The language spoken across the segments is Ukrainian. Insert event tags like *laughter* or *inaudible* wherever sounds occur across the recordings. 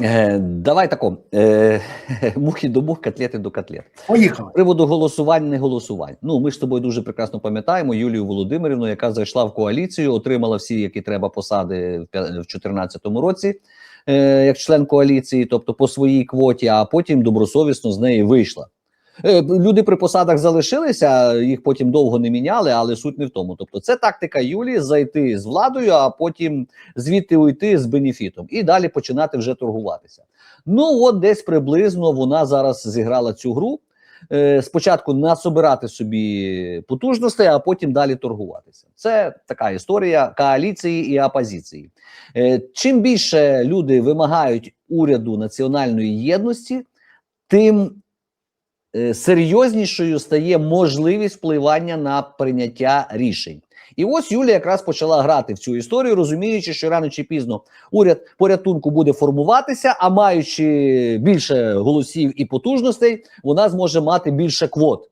Е, давай тако. Е, *laughs* мухи до мух, котлети до котлет. Поїхали. З приводу голосувань, не голосувань. Ну, ми ж з тобою дуже прекрасно пам'ятаємо Юлію Володимирівну, яка зайшла в коаліцію, отримала всі, які треба посади в 2014 році, е, як член коаліції, тобто по своїй квоті, а потім добросовісно з неї вийшла. Е, Люди при посадах залишилися, їх потім довго не міняли, але суть не в тому. Тобто, це тактика Юлії зайти з владою, а потім звідти уйти з бенефітом і далі починати вже торгуватися. Ну, от десь приблизно вона зараз зіграла цю гру. Е, спочатку насобирати собі потужностей, а потім далі торгуватися. Це така історія коаліції і опозиції. Е, чим більше люди вимагають уряду національної єдності, тим серйознішою стає можливість впливання на прийняття рішень. І ось Юлія якраз почала грати в цю історію, розуміючи, що рано чи пізно уряд порятунку буде формуватися, а маючи більше голосів і потужностей, вона зможе мати більше квот.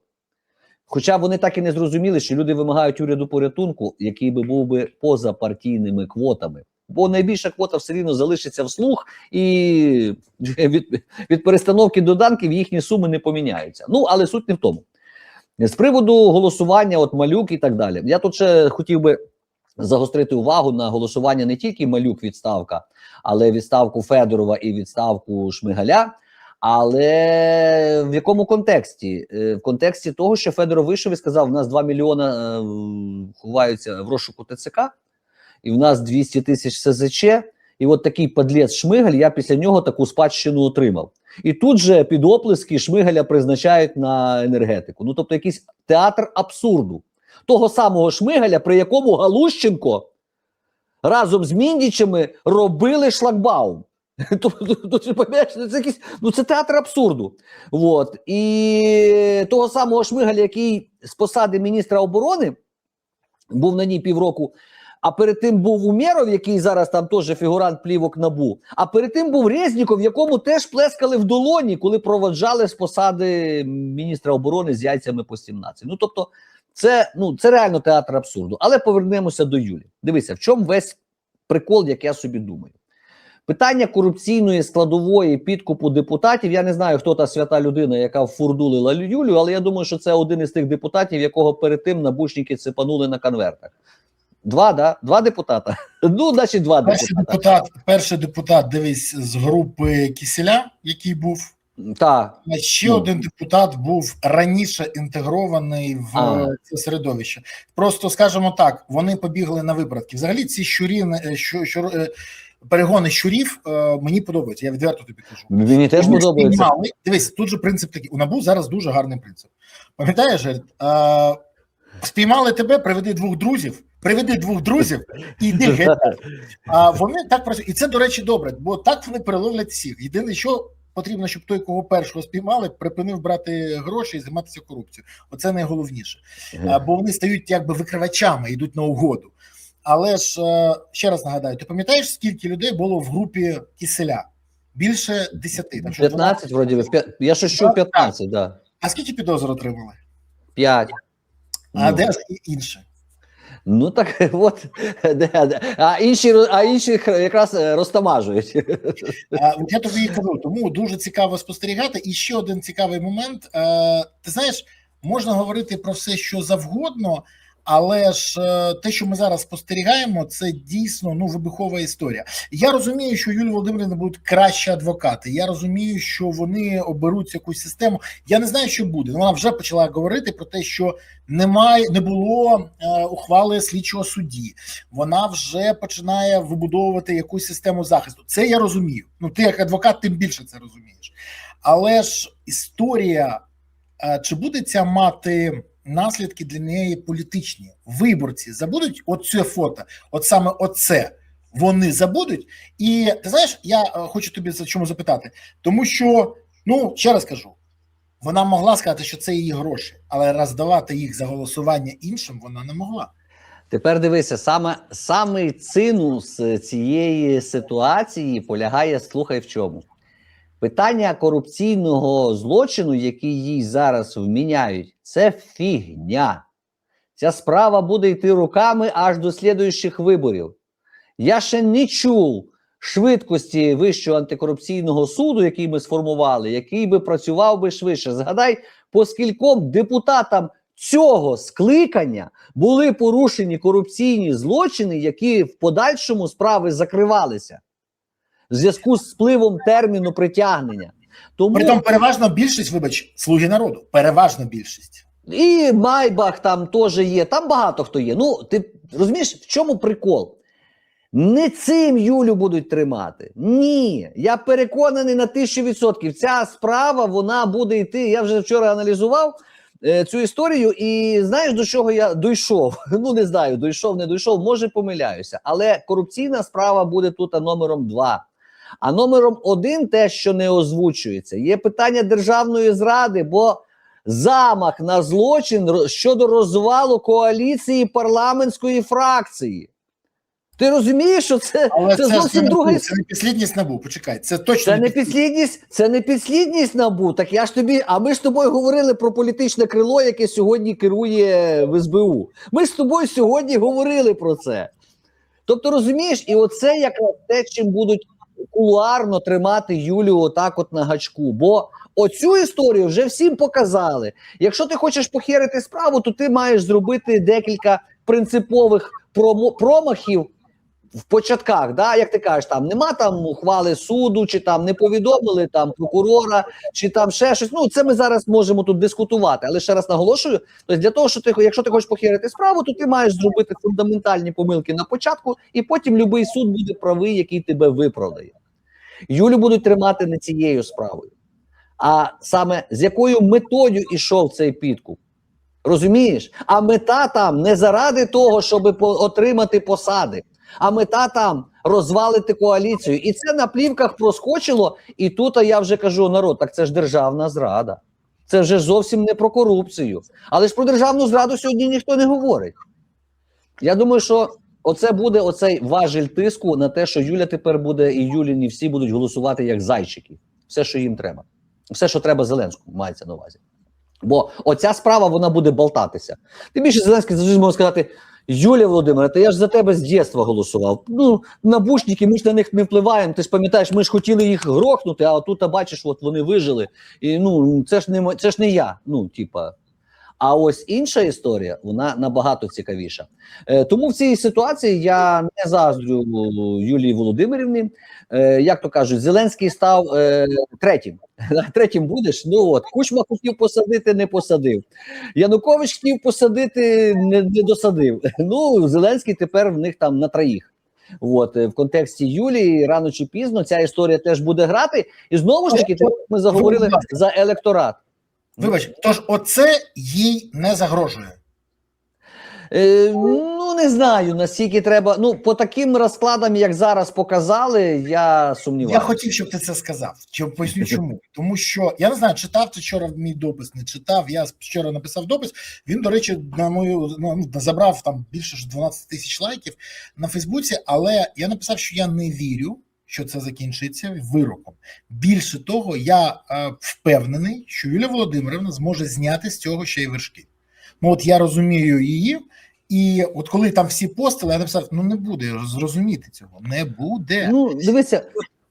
Хоча вони так і не зрозуміли, що люди вимагають уряду порятунку, який би був би поза партійними квотами. Бо найбільша квота все рівно залишиться вслух, і від, від перестановки доданків їхні суми не поміняються. Ну але суть не в тому. З приводу голосування, от малюк і так далі. Я тут ще хотів би загострити увагу на голосування не тільки малюк відставка, але відставку Федорова і відставку Шмигаля. Але в якому контексті? Е, В контексті того, що Федоров вийшов і сказав: у нас 2 мільйона е, ховаються в розшуку ТЦК, і в нас 200 тисяч СЗЧ. І от такий подлець Шмигаль, я після нього таку спадщину отримав. І тут же під оплески Шмигаля призначають на енергетику. Ну тобто, якийсь театр абсурду. Того самого Шмигаля, при якому Галущенко разом з Міндічами робили шлагбаум. *laughs* Пам'ятаєш, це ну це театр абсурду. От. І того самого Шмигаля, який з посади міністра оборони був на ній півроку, а перед тим був Умєров, який зараз там теж фігурант плівок набу. А перед тим був Резніков, якому теж плескали в долоні, коли проводжали з посади міністра оборони з яйцями по 17. Ну тобто, це, ну, це реально театр абсурду. Але повернемося до Юлі. Дивися, в чому весь прикол, як я собі думаю. Питання корупційної складової підкупу депутатів. Я не знаю, хто та свята людина, яка вфурдулила Юлю, але я думаю, що це один із тих депутатів, якого перед тим набушники цепанули на конвертах. Два, да? Два депутата. Ну, значить, два Перший депутата. депутат, перший депутат, дивись, з групи Кіселя, який був. Так. А ще Ну. один депутат був раніше інтегрований в А. це середовище. Просто скажімо так, вони побігли на виправки. Взагалі, ці щурі, е, що, що, е, перегони щурів е, мені подобаються. Я відверто тобі кажу. Мені теж подобається. Дивись, тут же принцип такий. У НАБУ зараз дуже гарний принцип. Пам'ятаєш, спіймали тебе, приведи двох друзів, приведи двох друзів і йди геть. *laughs* А вони так працюють. І це, до речі, добре, бо так вони переловлять всіх. Єдине, що потрібно, щоб той, кого першого спіймали, припинив брати гроші і займатися корупцією. Оце найголовніше. А, бо вони стають якби викривачами, йдуть на угоду. Але ж е, ще раз нагадаю: ти пам'ятаєш, скільки людей було в групі киселя? Більше 10. Там, 15, вроді би. Я щось чув 15, да. А скільки підозр отримали? 5. А Ну. де інше? Ну так *laughs* от де. А інші а інші якраз е, розтамажують. Я тобі кажу, тому дуже цікаво спостерігати. І ще один цікавий момент. Е, ти знаєш, можна говорити про все, що завгодно, але ж е, те, що ми зараз спостерігаємо, це дійсно ну вибухова історія. Я розумію, що Юлія Володимирівна будуть кращі адвокати. Я розумію, що вони оберуть якусь систему. Я не знаю, що буде. Ну, Вона вже почала говорити про те, що немає, не було е, ухвали слідчого судді. Вона вже починає вибудовувати якусь систему захисту. Це я розумію. Ну, ти як адвокат, тим більше це розумієш. Але ж історія, е, чи буде ця мати наслідки для неї політичні? Виборці забудуть оце фото, от саме оце. Вони забудуть, і ти знаєш, я е, хочу тобі за чому запитати, тому що ну ще раз кажу, вона могла сказати, що це її гроші, але роздавати їх за голосування іншим вона не могла. Тепер дивися, саме самий цинус цієї ситуації полягає, слухай в чому. Питання корупційного злочину, який їй зараз вміняють, це фігня. Ця справа буде йти руками аж до слідуючих виборів. Я ще не чув, швидкості Вищого антикорупційного суду, який ми сформували, який би працював би швидше. Згадай, по скільком депутатам цього скликання були порушені корупційні злочини, які в подальшому справи закривалися в зв'язку з спливом терміну притягнення. Тому Притом переважно більшість, вибач, слуги народу. Переважно більшість. і Майбах там теж є, там багато хто є. Ну, ти розумієш, в чому прикол? Не цим Юлю будуть тримати. Ні. Я переконаний на тисячу відсотків. Ця справа вона буде йти. Я вже вчора аналізував е, цю історію, і знаєш, до чого я дійшов? *laughs* Ну не знаю, дійшов, не дійшов, може помиляюся. Але корупційна справа буде тут номером два. А номером один, те, що не озвучується, є питання державної зради, бо замах на злочин щодо розвалу коаліції парламентської фракції. Ти розумієш, що це, Але це, це, зовсім не друга це не підслідність набу. Почекай, це точно це не підслідність, це не підслідність набу. Так я ж тобі. А ми ж з тобою говорили про політичне крило, яке сьогодні керує в СБУ. Ми ж з тобою сьогодні говорили про це. Тобто, розумієш, і оце якраз те, чим будуть кулуарно тримати Юлію отак, от на гачку. Бо оцю історію вже всім показали. Якщо ти хочеш похерити справу, то ти маєш зробити декілька принципових промахів в початках, да, як ти кажеш, там нема там ухвали суду, чи там не повідомили там прокурора, чи там ще щось. Ну це ми зараз можемо тут дискутувати. Але ще раз наголошую: тобто для того, що ти якщо ти хочеш похерити справу, то ти маєш зробити фундаментальні помилки на початку, і потім будь-який суд буде правий, який тебе виправдає. Юлю будуть тримати не цією справою, а саме з якою метою ішов цей підкуп. Розумієш? А мета там не заради того, щоб отримати посади, а мета там розвалити коаліцію. І це на плівках проскочило. І тут я вже кажу: народ, так це ж державна зрада. Це вже зовсім не про корупцію. Але ж про державну зраду сьогодні ніхто не говорить. Я думаю, що оце буде оцей важель тиску на те, що Юля тепер буде і Юліні всі будуть голосувати як зайчики. Все, що їм треба. Все, що треба Зеленському, мається на увазі. Бо оця справа вона буде болтатися. Тим більше Зеленський завжди може сказати: Юлія Володимира, та я ж за тебе з дєства голосував. Ну, набушники, ми ж на них не впливаємо. Ти ж пам'ятаєш, ми ж хотіли їх грохнути, а тут бачиш, от вони вижили. І ну це ж не це ж не я. Ну, типа. А ось інша історія, вона набагато цікавіша. Е, тому в цій ситуації я не заздрю Юлії Володимирівні. Е, як то кажуть, Зеленський став е, третім. *laughs* Третім будеш. Ну от Кучма хотів посадити, не посадив. Янукович хотів посадити, не, не досадив. *laughs* Ну Зеленський тепер в них там на троїх. От е, в контексті Юлії рано чи пізно ця історія теж буде грати. І знову ж таки, ми заговорили за електорат. Вибач, тож оце їй не загрожує. Е, ну не знаю наскільки треба. Ну по таким розкладам, як зараз показали, я сумніваюся. Я хотів, щоб ти це сказав. Чи поясню *laughs* чому? Тому що я не знаю, читав ти вчора мій допис, не читав. Я вчора написав допис. Він, до речі, на мою ну, забрав там більше ж 12 тисяч лайків на Фейсбуці. Але я написав, що я не вірю, що це закінчиться вироком. Більше того, я е, впевнений, що Юлія Володимирівна зможе зняти з цього ще й вершки. Ну от я розумію її. І от коли там всі постили, я написав: ну не буде зрозуміти цього, не буде. Ну дивися.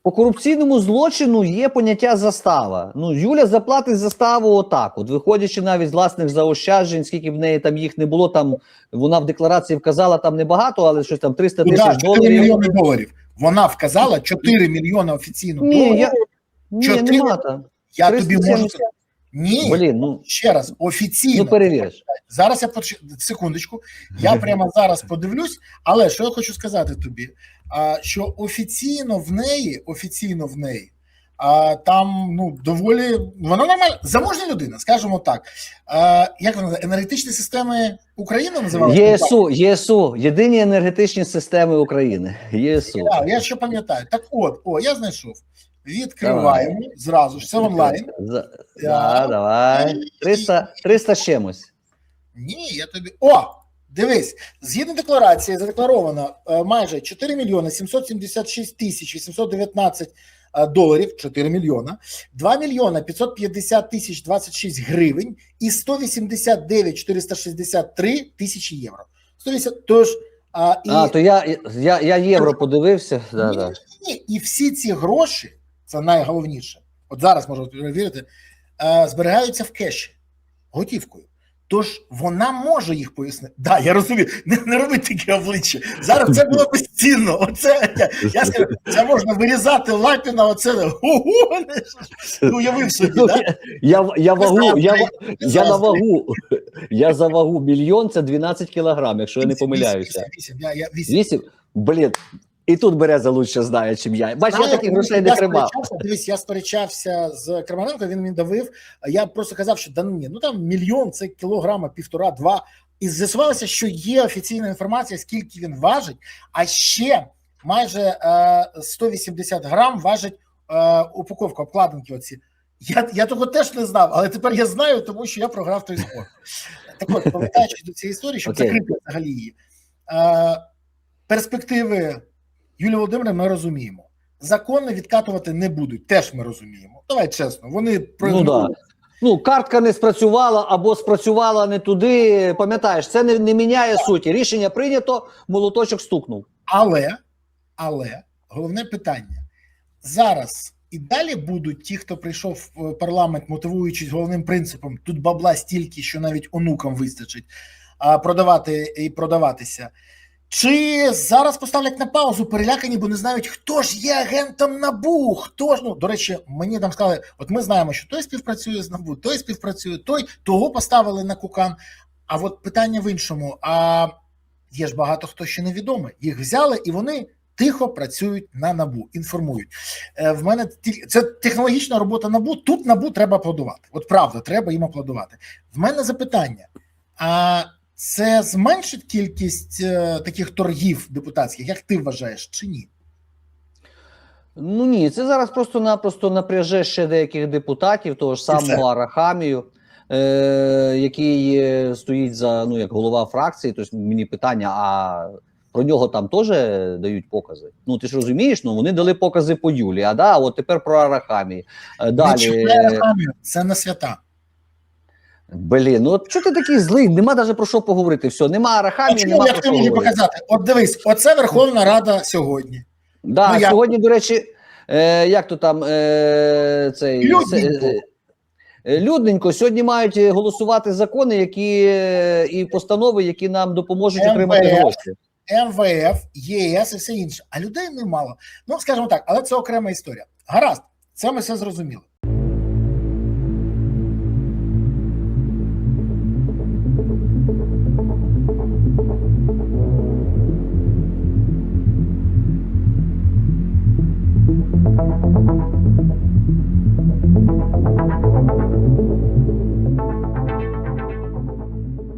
По корупційному злочину є поняття застава. Ну Юля заплатить заставу отак. От виходячи навіть з власних заощаджень, скільки в неї там їх не було. Там вона в декларації вказала там небагато, але щось там 300 Ну, тисяч да, 4 доларів. доларів. Вона вказала 4 мільйони офіційно Ні, доларів. я ні, Чотири- нема там. Я тобі можу сказати. Ні, Блін, ну, ще раз, офіційно. ну перевіриш. Зараз я поч... секундочку. Я *laughs* прямо зараз подивлюсь. Але що я хочу сказати тобі? А, що офіційно в неї, офіційно в неї, а, там ну доволі вона нормальна заможна людина, скажімо так. А, як вона енергетичні системи України називали? ЄСУ, ЄСУ, єдині енергетичні системи України. ЄСУ. Так, я ще пам'ятаю. Так от, о, я знайшов. Відкриваємо зразу ж це онлайн. За, да, давай. 300, 300 чимось. Ні, я тобі. О! Дивись, згідно декларації, задекларовано е, майже 4 мільйони 776 тисяч 819 е, доларів, 4 мільйона, 2 мільйона 550 тисяч 26 гривень і 189 463 тисячі євро. 180, тож А, і, А, то я, я, я євро подивився. Да, ні, да. ні, ні, і всі ці гроші, це найголовніше, от зараз можна перевірити, е, зберігаються в кеші готівкою. Тож вона може їх пояснити. Да, я розумію, не, не робіть таке обличчя. Зараз це було безцінно. Оце я, я скажу, це можна вирізати Лапіна, оце ого, ну, уявив собі, Ну, да? я, я, я вагу, я, я на вагу. Я за вагу мільйон це 12 кілограм, якщо я не помиляюся. вісім, вісім. Вісім? Блін. І тут береза лучше знає, чим я. Бач, я таких грошей не тримав. Дивись, я сперечався з Крамаренко, він мені давив. Я просто казав, що да ні, ну там мільйон, це кілограма, півтора, два. І з'ясувалося, що є офіційна інформація, скільки він важить, а ще майже е, 180 грам важить е, упаковка, обкладинки. Оці. Я, я того теж не знав, але тепер я знаю, тому що я програв той спор. Так от, повертаючись до цієї історії, щоб закрити взагалі її. Е, перспективи Юлії Володимирівни ми розуміємо. Закони відкатувати не будуть, теж ми розуміємо. Давай чесно, вони Ну, да. ну, картка не спрацювала або спрацювала не туди. Пам'ятаєш, це не, не міняє суті. Рішення прийнято, молоточок стукнув. Але, але головне питання зараз і далі будуть ті, хто прийшов в парламент, мотивуючись головним принципом: тут бабла стільки, що навіть онукам вистачить, а продавати і продаватися. Чи зараз поставлять на паузу перелякані, бо не знають, хто ж є агентом НАБУ? Хто ж ну до речі, мені там сказали: от ми знаємо, що той співпрацює з НАБУ, той співпрацює, той того поставили на кукан. А от питання в іншому: а є ж багато хто ще невідомий. Їх взяли і вони тихо працюють на набу, інформують. Е, в мене це технологічна робота набу. Тут набу треба аплодувати. От правда, треба їм аплодувати. В мене запитання: а це зменшить кількість е, таких торгів депутатських, як ти вважаєш, чи ні? Ну ні, це зараз просто-напросто напряже ще деяких депутатів, того ж самого Арахамію, е, який стоїть за ну як голова фракції. Тобто мені питання: а про нього там теж дають покази? Ну ти ж розумієш, ну вони дали покази по Юлі, а да, от тепер про Арахамії. Е, Не Далі. це не свята. Блін, ну от чого ти такий злий? Нема навіть про що поговорити. Все, нема А нема як про що показати? От дивись, оце Верховна Рада сьогодні. Да, Ну, я- сьогодні, до речі, е, як то там е, цей Людненько. е, е, людненько. Сьогодні мають е, голосувати закони, які е, і постанови, які нам допоможуть МВФ. отримати гроші. МВФ, ЄС і все інше. А людей немало. Ну, скажімо так, але це окрема історія. Гаразд, це ми все зрозуміли.